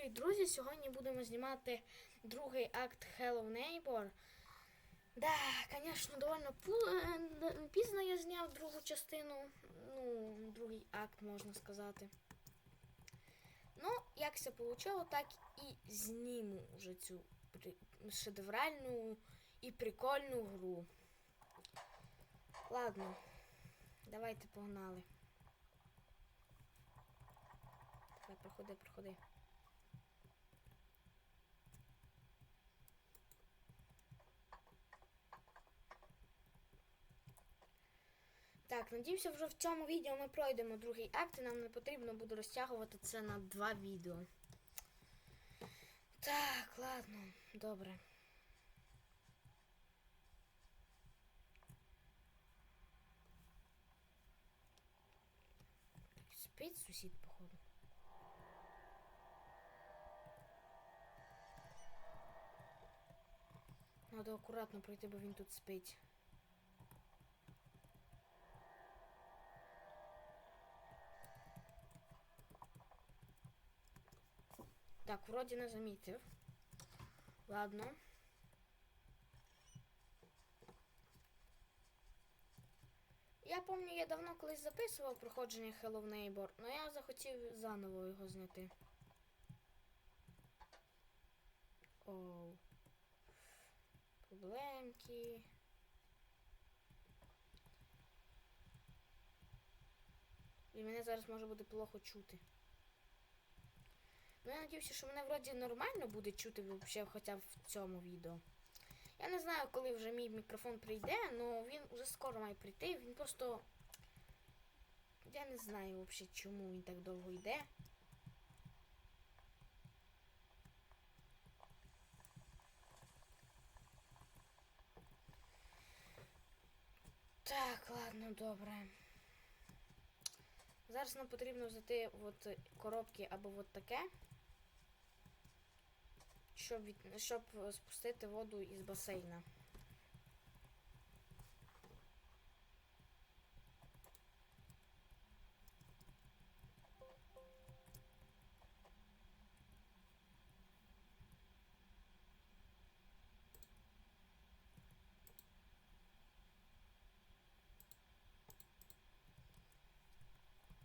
привіт, друзі! Сьогодні будемо знімати другий акт Hello Neighbor. Да, звісно, доволі е, пізно я зняв другу частину. Ну, другий акт, можна сказати. Ну, як все вийшло, так і зніму вже цю шедевральну і прикольну гру. Ладно, давайте погнали. Давай, проходи, проходи. Так, надіюся, вже в цьому відео ми пройдемо другий акт, і нам не потрібно буде розтягувати це на два відео. Так, ладно, добре. Спить сусід, походу. Надо акуратно пройти, бо він тут спить. Так, вроді не замітив. Ладно. Я пам'ятаю, я давно колись записував проходження Hello Neighbor, але я захотів заново його зняти. Оу. Проблемки. І мене зараз може буде плохо чути. Ну, я надіюся, що мене вроді нормально буде чути вообще, хоча б в цьому відео. Я не знаю, коли вже мій мікрофон прийде, але він вже скоро має прийти. Він просто. Я не знаю взагалі, чому він так довго йде. Так, ладно, добре. Зараз нам потрібно взяти коробки або от таке, щоб, від... щоб спустити воду із басейна.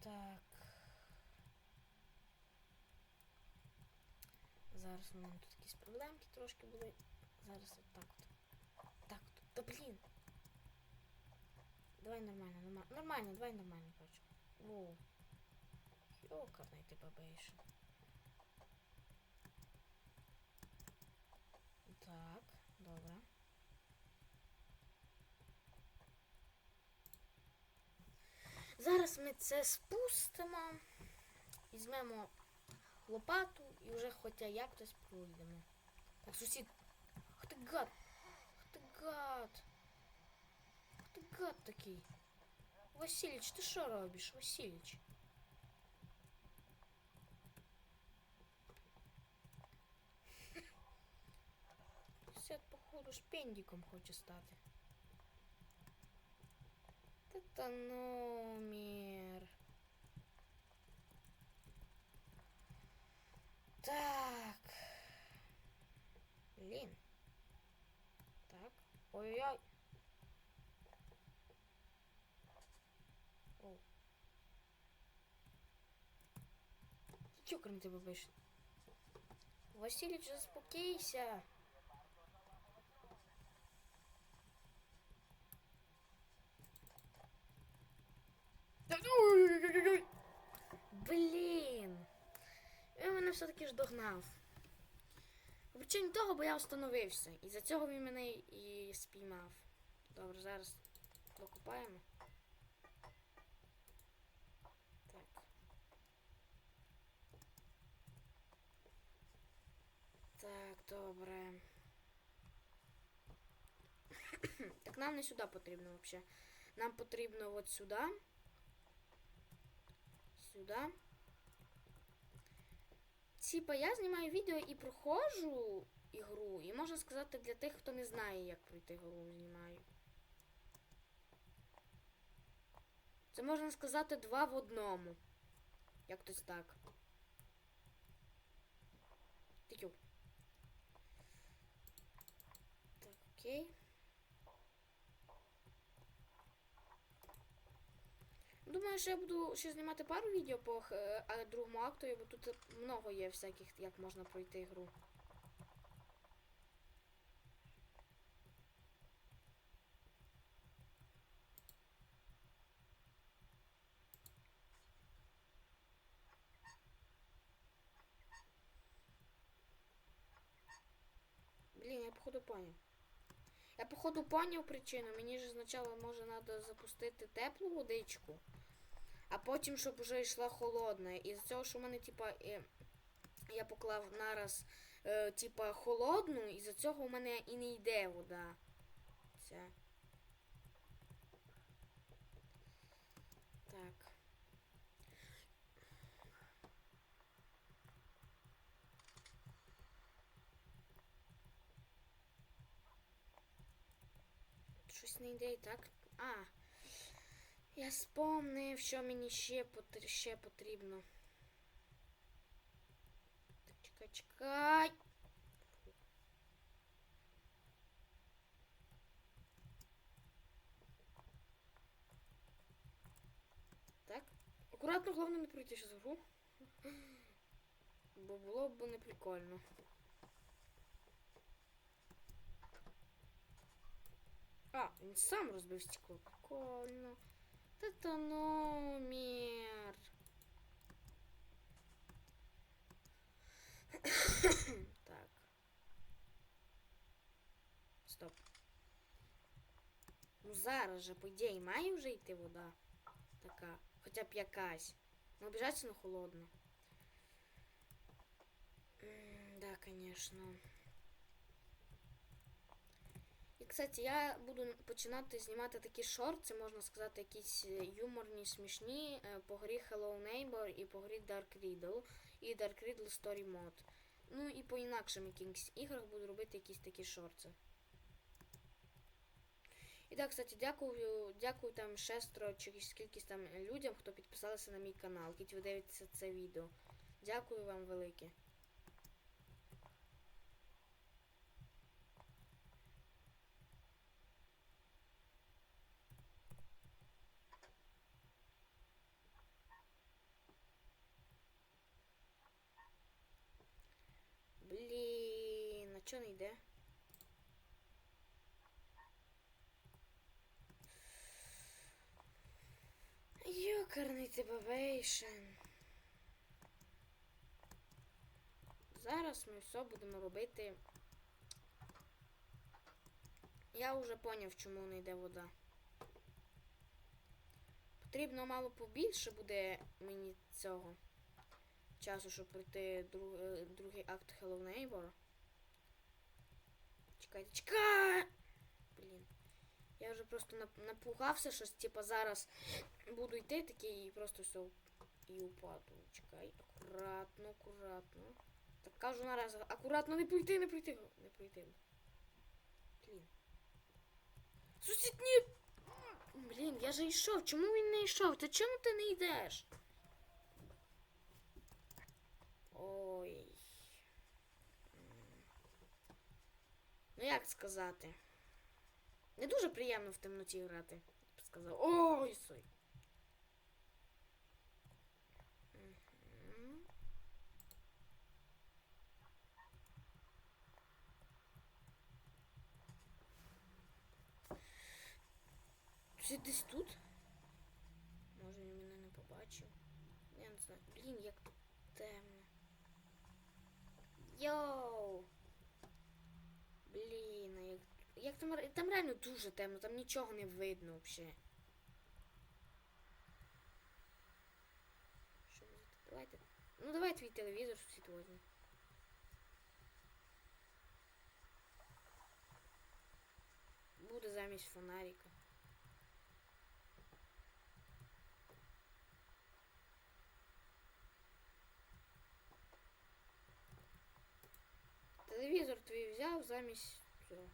Так. Зараз у мене тут якісь проблемки трошки були. Зараз от так от. Так от. Та блін. Давай нормально, нормально. Нормально, давай нормально, коротше. Воу. Йокарний ти бабейшин. Так, добре. Зараз ми це спустимо, візьмемо лопату і вже хоча як хтось пройдемо. Так, сусід. Ах ти гад! Ах ти гад! Ах ти гад такий. Василіч, ти що робиш, Василіч? Сусід, походу, шпендиком хоче стати. Это Так. Блин. Так. Ой-ой-ой. Оу. Чокром ти бабиш. Василич, заспокійся. Ой-ой-ой-ой-ой. Блін. Він мене все-таки ж догнав. По причині того, бо я встановився. І за цього він мене і спіймав. Добре, зараз докупаємо. Так. Так, добре. так нам не сюди потрібно взагалі. Нам потрібно от сюди. Сюди. Типа я знімаю відео і проходжу ігру. І можна сказати для тих, хто не знає, як пройти гру, знімаю. Це можна сказати два в одному. Як тось так. Йо. Так, окей. Думаю, що я буду ще знімати пару відео по е, другому акту, бо тут много є всяких, як можна пройти гру. Блін, я походу поняв. Я походу поняв причину. Мені ж спочатку може треба запустити теплу водичку, а потім, щоб вже йшла холодна. І з цього, що в мене, типа, я поклав нараз, е, типа, холодну, і за цього у мене і не йде вода. Ця. Так. Щось не йде і так. А. Я спомнив, що мені ще, потр... ще потрібно. Так, чекай, чекай. Так. Акуратно, головне не пройти ще гру. Бо було б не прикольно. А, він сам розбив стекло. Прикольно. Та то номер. так. Стоп. Ну зараз же, по ідеї, має вже йти вода. Така. Хоча б якась. Ну, обов'язково холодна. М, Да, конечно. Кстати, я буду починати знімати такі шорти, можна сказати, якісь е, юморні, смішні е, по грі Hello Neighbor і по грі Dark Riddle і Dark Riddle Story Mode. Ну і по інакшим якихось іграх буду робити якісь такі шорти. І так, кстати, дякую, дякую там шестеро чи скількись там людям, хто підписалися на мій канал, які ви дивитеся це відео. Дякую вам велике. Блін, а чого не йде? Йокарний ти бабейшен. Зараз ми все будемо робити. Я вже поняв, чому не йде вода. Потрібно мало побільше буде мені цього часу, щоб пройти е, другий акт Hello Neighbor. Чекайте, чекай! Блін. Я вже просто нап- напугався, що типа зараз буду йти такий і просто все і упаду. Чекай, акуратно, акуратно. Так кажу нараз, акуратно не пройти, не пройти. Не пройти. Блін. Сусід, ні! Блін, я же йшов. Чому він не йшов? Та чому ти не йдеш? Ой. М. Як сказати? Не дуже приємно в темноті грати, я б сказав. Ой, сой. Чи десь тут? Може він мене не побачив. Я не знаю. Блін, як тут темно. Йоу! Блін, як, як там, там реально дуже темно, там нічого не видно взагалі. Що ви? Давайте. Ну давай твій телевізор возьме. Буде замість фонарика. Телевізор твій взяв замість цього.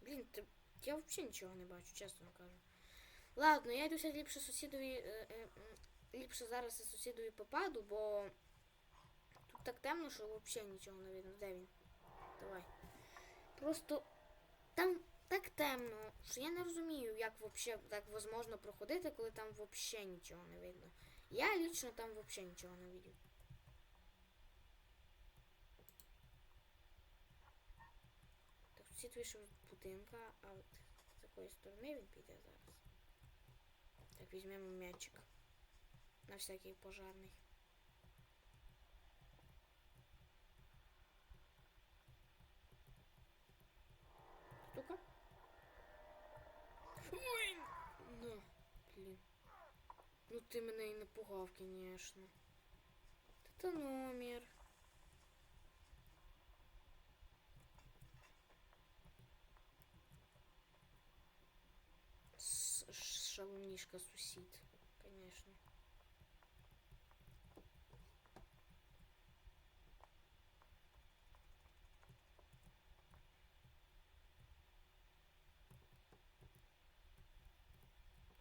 Блін, ти... я взагалі нічого не бачу, чесно кажу. Ладно, я йду сяд ліпше сусідові е, е, ліпше зараз я сусідові попаду, бо тут так темно, що взагалі нічого не видно. Де він? Давай. Просто там так темно, що я не розумію, як вообще так возможно проходити, коли там взагалі нічого не видно. Я лічно там взагалі нічого не бачу. Сусід вийшов з будинка, а от з якої сторони він піде зараз. Так, візьмемо м'ячик. На всякий пожарний. Штука. Ой! На, блін. Ну ти мене і напугав, звісно. Це номер. Шалунишка сусід, конечно.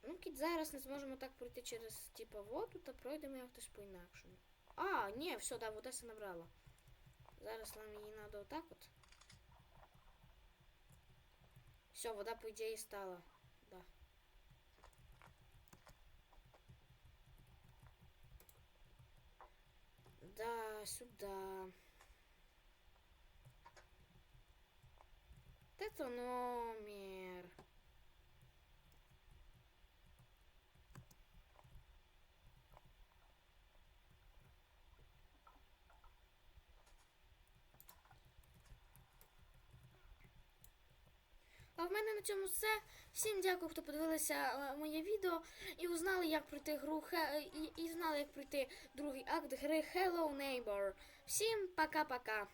Ну, кіт зараз не зможемо так пройти через типа воду, та пройдемо якось по-інакшому. А, ні, все, да, вода се набрала. Зараз нам її треба отак от. Все, вода, по ідеї, стала. Сюда. Вот это номер. А в мене на цьому все. Всім дякую, хто подивилися е, моє відео і узнали, як пройти гру і, і знали, як пройти другий акт гри Hello Neighbor. Всім пока-пока.